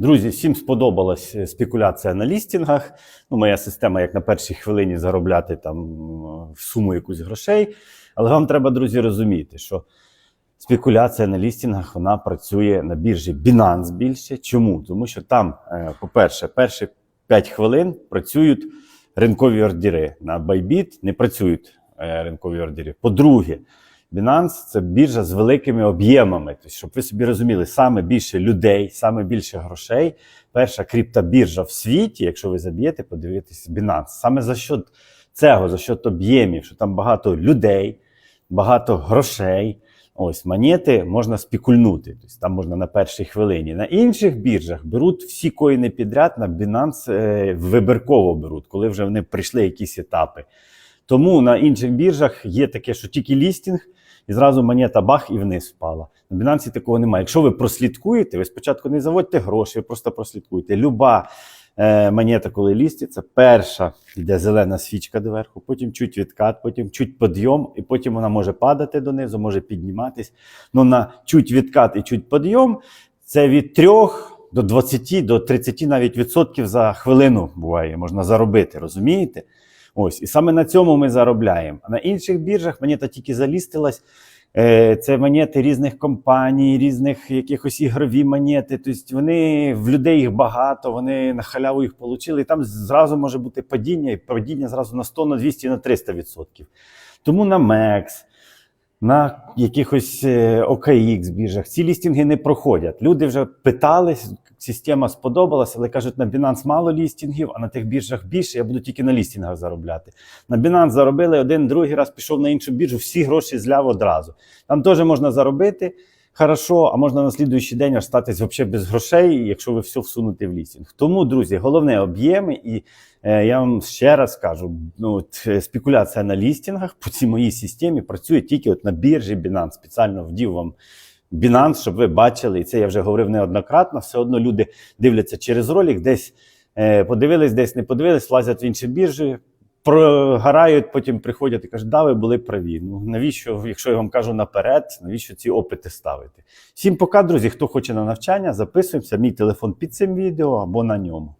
Друзі, всім сподобалась е, спекуляція на лістінгах. Ну, моя система, як на першій хвилині заробляти там в суму якусь грошей. Але вам треба, друзі, розуміти, що спекуляція на лістінгах вона працює на біржі Binance більше. Чому? Тому що там, е, по-перше, перші 5 хвилин працюють ринкові ордери. На Bybit не працюють е, ринкові ордери. По-друге, Binance це біржа з великими об'ємами. Тобто, щоб ви собі розуміли, саме більше людей, саме більше грошей. Перша криптобіржа в світі, якщо ви заб'єте, подивитися Binance. Саме за що цього, за що об'ємів, що там багато людей, багато грошей. Ось монети можна спікульнути. Тобто там можна на першій хвилині. На інших біржах беруть всі коїни підряд на Binance е, вибірково беруть, коли вже вони прийшли якісь етапи. Тому на інших біржах є таке, що тільки лістінг, і зразу монета бах і вниз впала. На Binance такого немає. Якщо ви прослідкуєте, ви спочатку не заводьте гроші, ви просто прослідкуєте. Люба е, монета, коли ліститься, перша йде зелена свічка доверху, потім чуть відкат, потім чуть підйом, і потім вона може падати донизу, може підніматись. Ну на чуть відкат і чуть підйом це від 3 до 20, до 30 навіть відсотків за хвилину буває, можна заробити, розумієте? Ось, і саме на цьому ми заробляємо. А на інших біржах монета тільки залістилась. Е, Це монети різних компаній, різних якихось ігрові монети. Тобто вони в людей їх багато, вони на халяву їх отримали. І там зразу може бути падіння, і падіння зразу на 100, на 200, на 300%. Тому на MEX, на якихось е, OKX біржах ці лістінги не проходять. Люди вже питались, система сподобалася, але кажуть, на Binance мало лістінгів, а на тих біржах більше. Я буду тільки на лістінгах заробляти. На Binance заробили один, другий раз пішов на іншу біржу, всі гроші зляв одразу. Там теж можна заробити хорошо, а можна на слідуючий день аж взагалі без грошей, якщо ви все всунете в лістінг. Тому, друзі, головне об'єми, і е, я вам ще раз кажу: ну, от, е, спекуляція на лістінгах по цій моїй системі працює тільки от на біржі Binance. Спеціально вдів вам. Binance, щоб ви бачили, і це я вже говорив неоднократно. Все одно люди дивляться через ролик, десь е, подивились, десь не подивились, лазять в інші біржі, прогорають, потім приходять і кажуть, да, ви були праві. Ну навіщо, якщо я вам кажу наперед, навіщо ці опити ставити? Всім пока, друзі. Хто хоче на навчання, записуємося. Мій телефон під цим відео або на ньому.